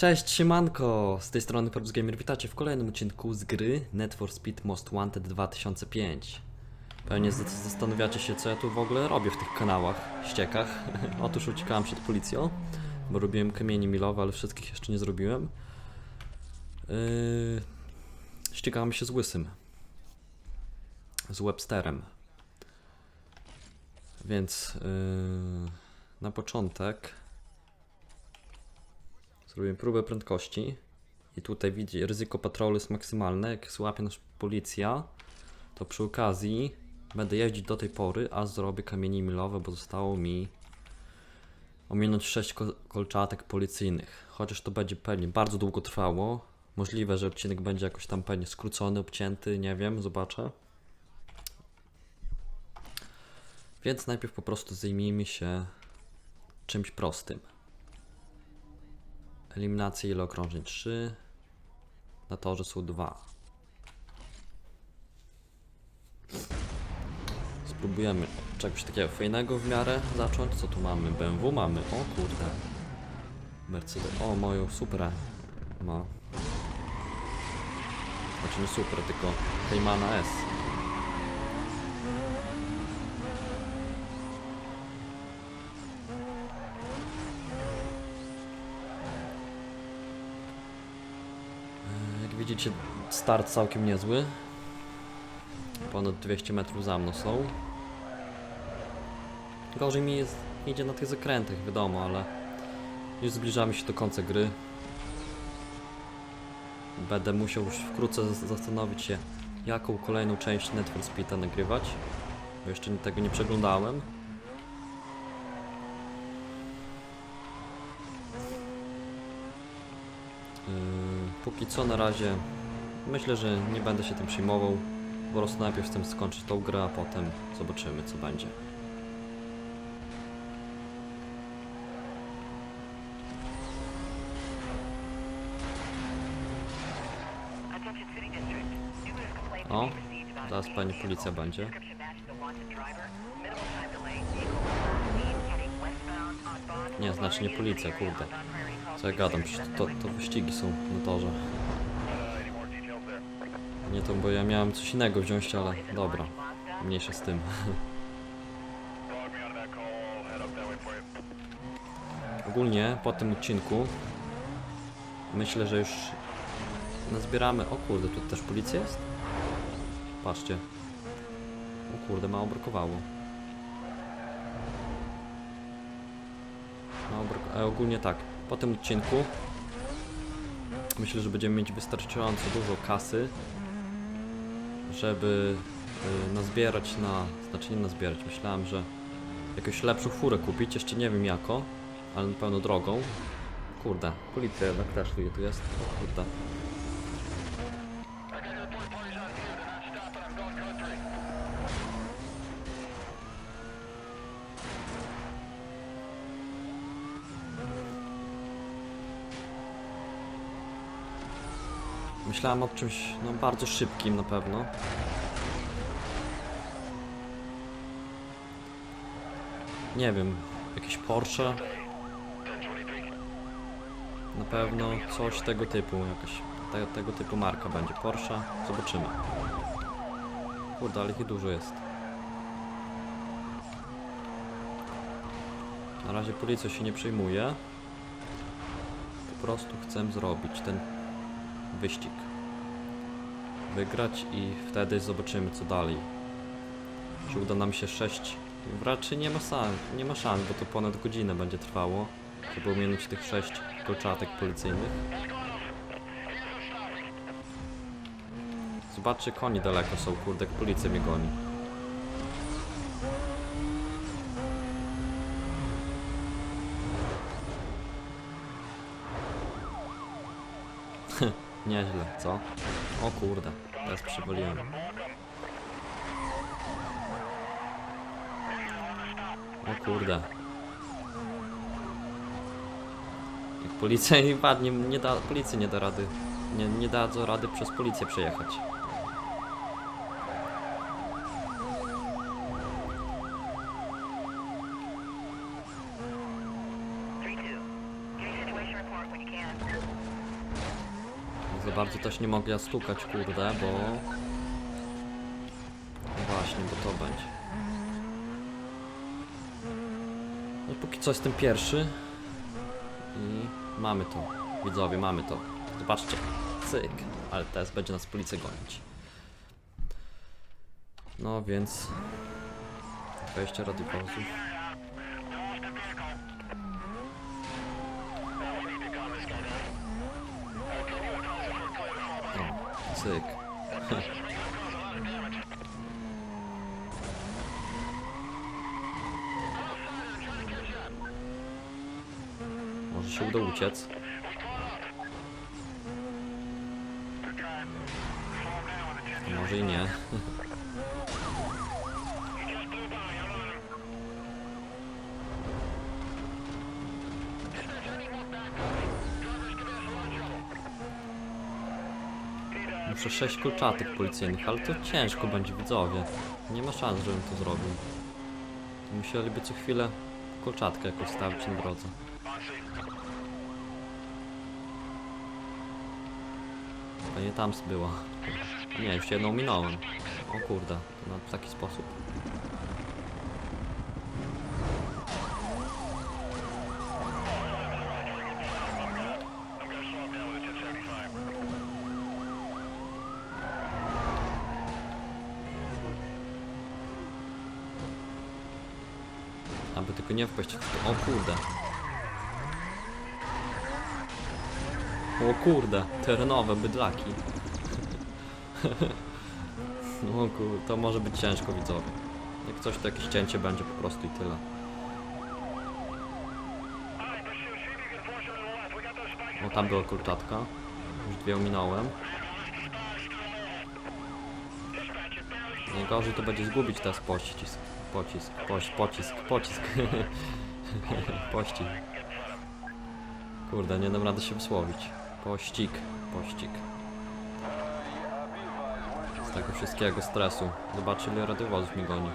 Cześć, siemanko! Z tej strony Probs Gamer. Witajcie w kolejnym odcinku z gry Net for Speed Most Wanted 2005. Pewnie zastanawiacie się, co ja tu w ogóle robię w tych kanałach, ściekach. Otóż uciekałem przed policją, bo robiłem kamienie milowe, ale wszystkich jeszcze nie zrobiłem. Yy... Ścigałem się z Łysym. Z Websterem. Więc yy... na początek Zrobiłem próbę prędkości i tutaj widzi ryzyko patrolu jest maksymalne. Jak złapie nas policja, to przy okazji będę jeździć do tej pory, a zrobię kamienie milowe, bo zostało mi ominąć 6 ko- kolczatek policyjnych. Chociaż to będzie pewnie bardzo długo trwało. Możliwe, że odcinek będzie jakoś tam pewnie skrócony, obcięty, nie wiem, zobaczę. Więc najpierw po prostu zajmijmy się czymś prostym. Eliminacje ile okrążeń? 3. Na torze są 2. Spróbujemy czegoś takiego fajnego w miarę zacząć. Co tu mamy? BMW mamy. O kurde. Mercedes. O, moją Supra ma. Znaczy nie Supra, tylko Caymana S. Jak widzicie, start całkiem niezły. Ponad 200 metrów za mną są. Gorzej mi jest, idzie na tych zakrętach, wiadomo, ale już zbliżamy się do końca gry. Będę musiał już wkrótce zas- zastanowić się, jaką kolejną część Net for Speed'a nagrywać. Bo jeszcze tego nie przeglądałem. Póki co na razie myślę, że nie będę się tym przejmował. Po prostu najpierw chcę skończyć tą grę, a potem zobaczymy co będzie. O, zaraz pani policja będzie. Nie, znaczy nie policja, kurde. Co ja gadam, to, to wyścigi są na torze. Nie to, bo ja miałem coś innego wziąć, ale dobra, mniejsza z tym. Ogólnie po tym odcinku myślę, że już nazbieramy. O kurde, tu też policja jest? Patrzcie. O kurde, mało brakowało. Mało. A ogólnie tak, po tym odcinku myślę, że będziemy mieć wystarczająco dużo kasy, żeby y, nazbierać na... Znaczy nie nazbierać, myślałem, że jakąś lepszą furę kupić, jeszcze nie wiem jako, ale na pewno drogą. Kurde, policja jednak też tu jest. Kurde. Myślałem o czymś no, bardzo szybkim na pewno. Nie wiem, jakieś Porsche. Na pewno coś tego typu, jakaś te, tego typu marka będzie. Porsche, zobaczymy. Kurde, ale ich dużo jest. Na razie policja się nie przejmuje. Po prostu chcę zrobić ten wyścig. Wygrać i wtedy zobaczymy co dalej. Czy uda nam się 6. Raczej nie ma, szans, nie ma szans, bo to ponad godzinę będzie trwało, żeby ominąć tych 6 kolczatek policyjnych. Zobaczcie, koni daleko są, kurde, jak policja mnie goni. Nieźle, co? O kurde, teraz przywaliłem. O kurde. Jak policja nie padnie, nie da, policja nie da rady. Nie, nie dadzą rady przez policję przejechać. Bardzo też nie mogę stukać, kurde, bo... Właśnie, bo to będzie. No póki co jestem pierwszy. I mamy to. Widzowie, mamy to. Zobaczcie. Cyk. Ale teraz będzie nas policja gonić. No więc... Wejście radiowozów. Cyk. Może się uda uciec. Może i nie. Muszę sześć kolczatek policyjnych, ale to ciężko będzie widzowie. Nie ma szans, żebym to zrobił. Musieliby co chwilę kolczatkę jakoś stawić na drodze. To nie tam była. Nie, już jedną minąłem. O kurde, na taki sposób. Aby tylko nie wpaść. O kurde. O kurde, terenowe bydlaki. No kurde, to może być ciężko widzowie. Jak coś to jakieś cięcie będzie po prostu i tyle. O tam była kurczatka. Już dwie ominąłem. Najgorzej to będzie zgubić teraz pościsk. Pocisk, poś, pocisk, pocisk. Pościg. Kurde, nie dam rady się wysłowić. Pościg, pościg. Z tego wszystkiego stresu. Zobaczcie ile radiowozów mi goni.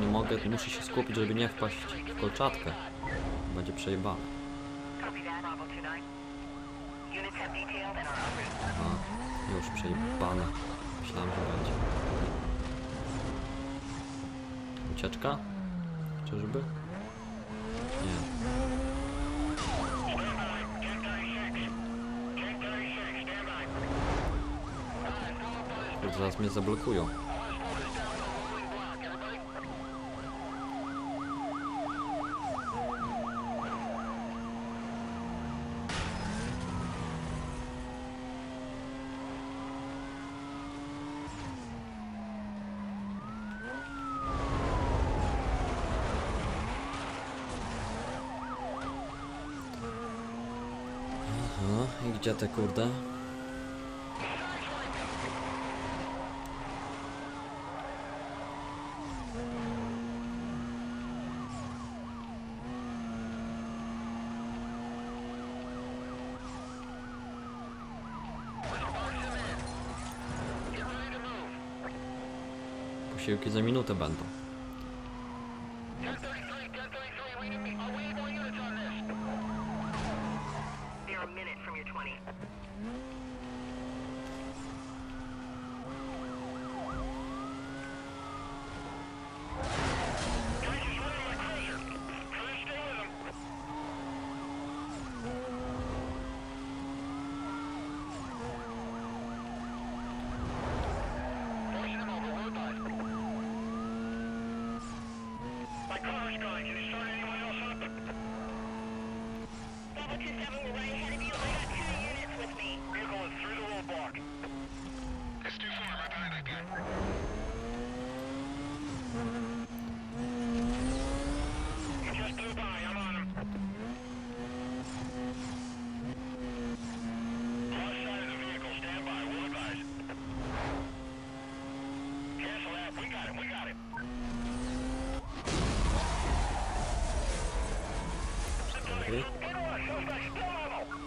Nie mogę, muszę się skupić, żeby nie wpaść w kolczatkę. Będzie przejebane. A, już przejebane. Myślałem, że będzie. Ucieczka? Czyżby? Nie. Zaraz mnie zablokują. Aha, i gdzie te kurde? Posiłki za minutę będą. Mm-hmm.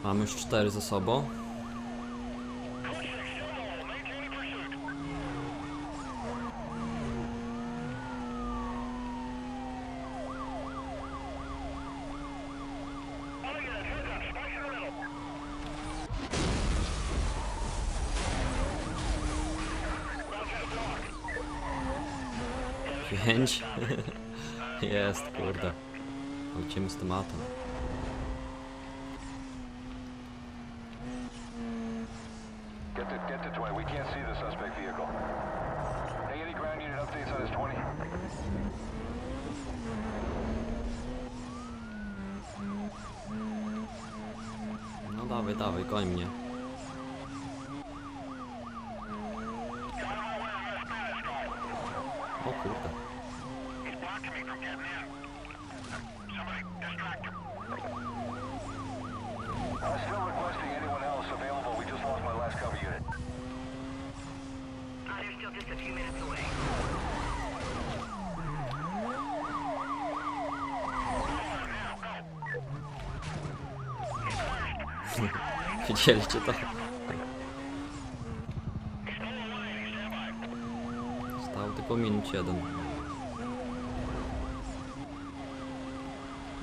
Mamy już cztery ze sobą. Jest, kurde. Lecimy z tematem. can't see the suspect vehicle. Hey, any ground unit updates on his 20? No dawaj, dawaj, koń mnie. Widzieliście to? Stał tylko minut jeden.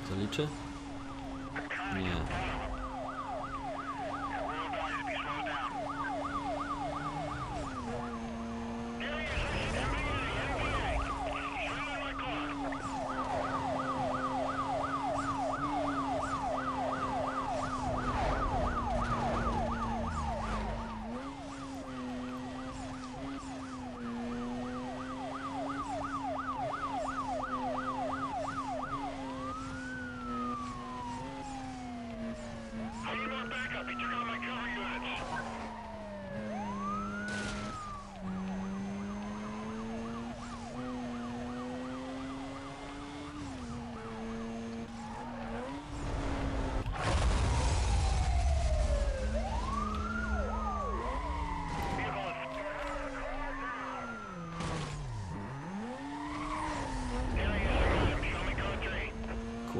Zaliczy?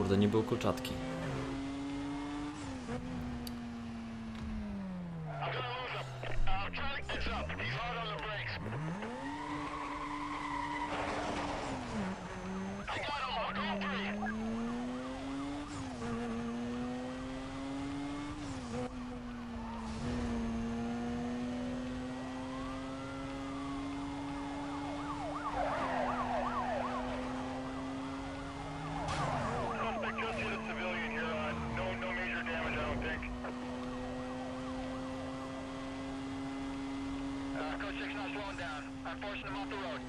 Kurde, nie było kolczatki. portion of off the road.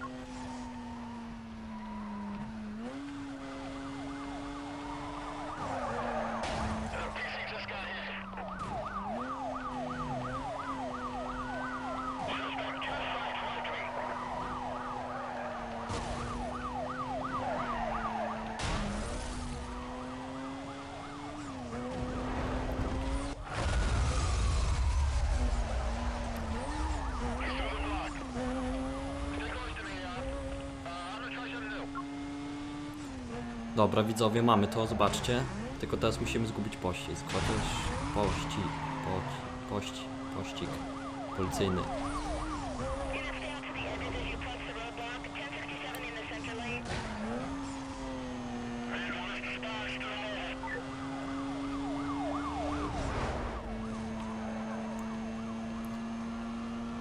Dobra, widzowie, mamy to, zobaczcie. Tylko teraz musimy zgubić pościsk. Chociaż pości, poci, pości, pościg policyjny.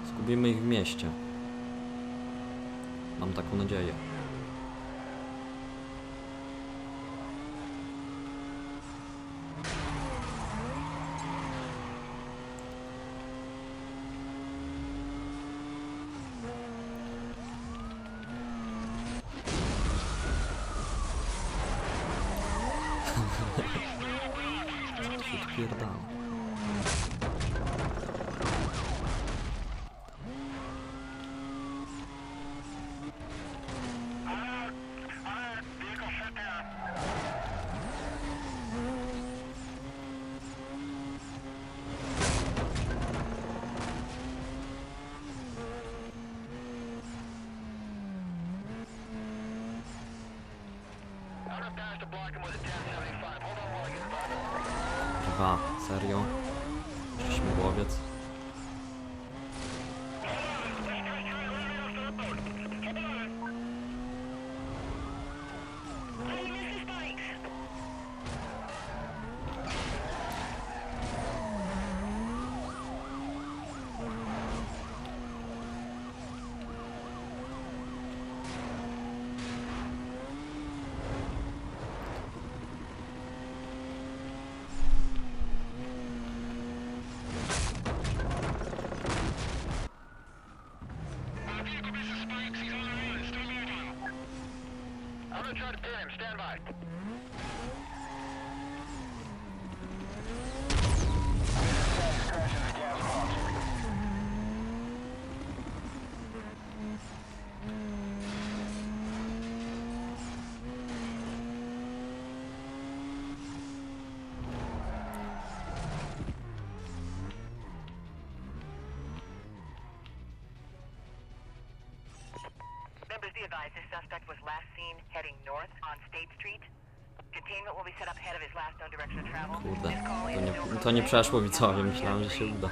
Zgubimy ich w mieście. Mam taką nadzieję. Dwa, serio? Jakiś mgłowiec. Try to pin him. Stand by. Suspect was last seen heading north on State Street. Containment will be set up ahead of his last known direction of travel. Kurde, This call to is nie, to nie przeszło widzowie, myślałem, że się uda.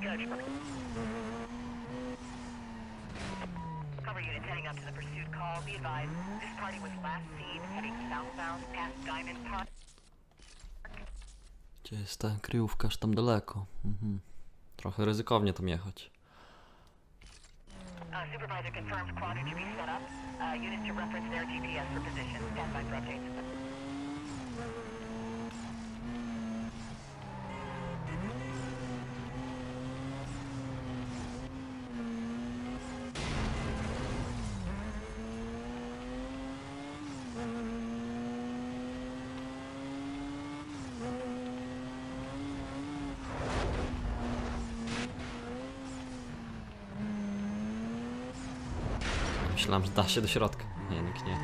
Catch him. Cover units heading up to the pursuit call. Be advised, this party was last seen heading southbound past Diamond Park. Gdzie jest ta kryjówka, aż tam daleko. Mhm. Trochę ryzykownie tam jechać. Uh, supervisor confirms quadrant to be set up. Uh, units to reference their GPS for position. Stand by for updates. Myślałem, że da się do środka. Nie, nikt nie.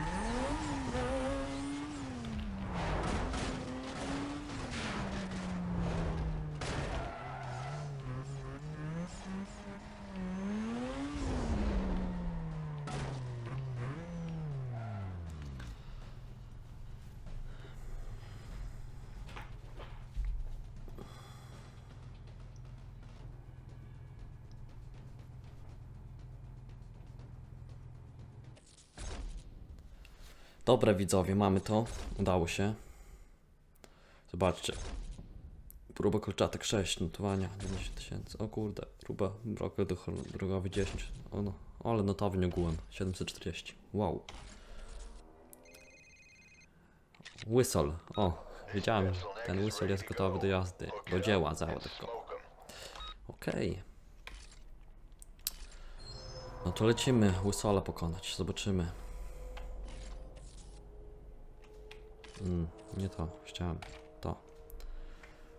Dobra widzowie, mamy to. Udało się. Zobaczcie. Próba kolczatek 6, notowania 90 tysięcy. O kurde, próba broker drogowy 10. O no, ale notowy ogółem 740. Wow. Whistle. O, wiedziałem, ten whistle jest gotowy do jazdy. Do dzieła załadowego. Okej. No to lecimy Whistle'a pokonać. Zobaczymy. Mm, nie to, chciałem to.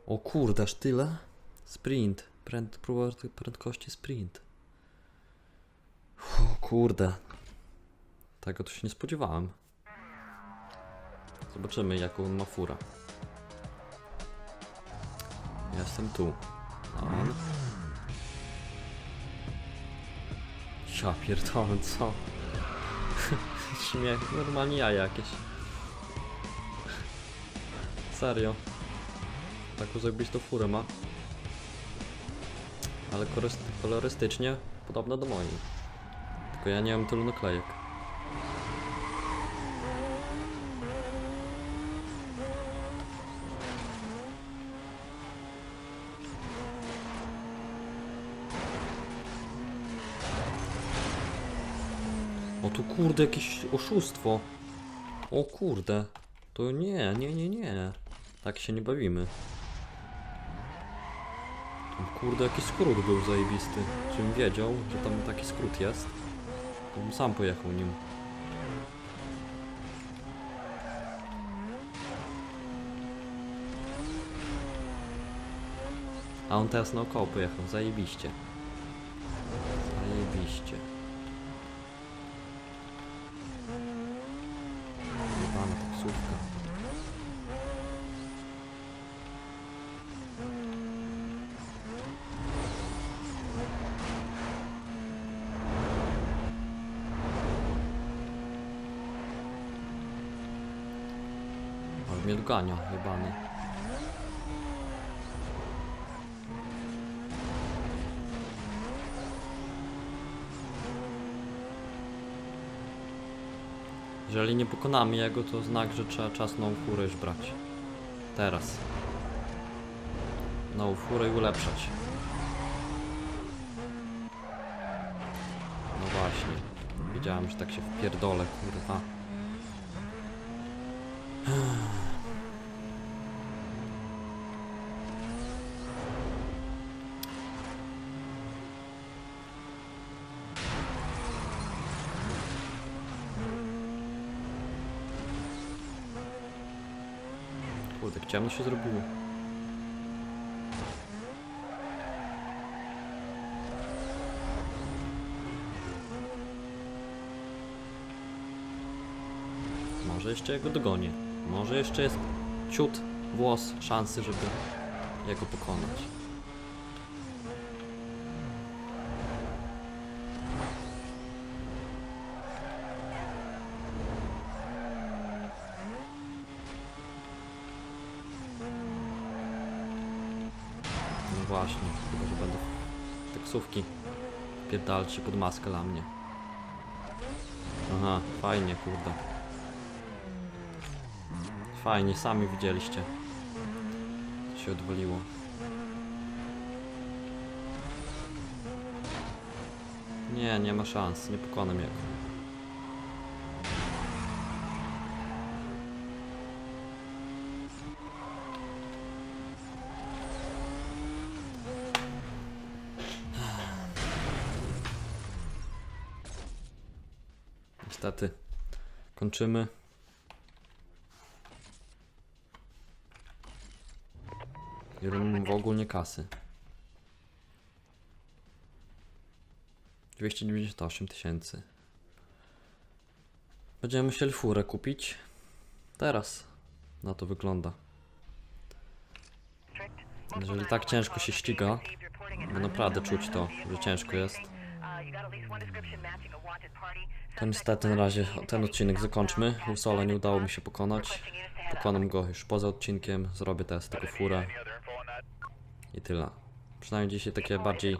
O kurde, aż tyle? Sprint. Pręd, próba prędkości sprint. O kurde. Tego to się nie spodziewałem. Zobaczymy jaką on ma furę. Jestem tu. On. Ja pierdolę, co? Śmiech, normalnie ja jakieś. Serio. Taką to furę ma. Ale kolorystycznie podobna do mojej. Tylko ja nie mam tylu naklejek. O tu kurde jakieś oszustwo. O kurde. To nie, nie, nie, nie. Tak się nie bawimy. Tam, kurde, jaki skrót był zajebisty. Czym wiedział, że tam taki skrót jest, to bym sam pojechał nim. A on teraz naokoło pojechał, zajebiście. Zajebiście. On mnie dogania, jebany. Jeżeli nie pokonamy jego, to znak, że trzeba czas nową furę już brać. Teraz. Nową furę i ulepszać. No właśnie. Widziałem, że tak się wpierdolę, kurwa. Kurde, ciemno się zrobiło. Może jeszcze jego dogonię. Może jeszcze jest ciut, włos szansy, żeby jego pokonać. No właśnie, chyba że będą taksówki pierdalać się pod maskę dla mnie. Aha, fajnie, kurde. Fajnie, sami widzieliście. Co się odwaliło. Nie, nie ma szans, nie pokonam jego. Kończymy. I robimy w ogóle kasy. 298 tysięcy. Będziemy musieli furę kupić. Teraz. Na to wygląda. Jeżeli tak ciężko się ściga, bo naprawdę czuć to, że ciężko jest, to niestety na razie ten odcinek zakończmy. Usola nie udało mi się pokonać. Pokonam go już poza odcinkiem, zrobię teraz tylko furę i tyle. Przynajmniej dzisiaj taki bardziej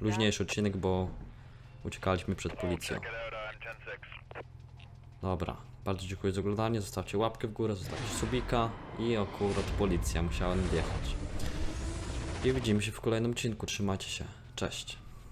luźniejszy odcinek, bo uciekaliśmy przed policją. Check it out on 10-6. Dobra, bardzo dziękuję za oglądanie, zostawcie łapkę w górę, zostawcie subika i akurat policja musiała nadjechać. I widzimy się w kolejnym odcinku, trzymajcie się, cześć.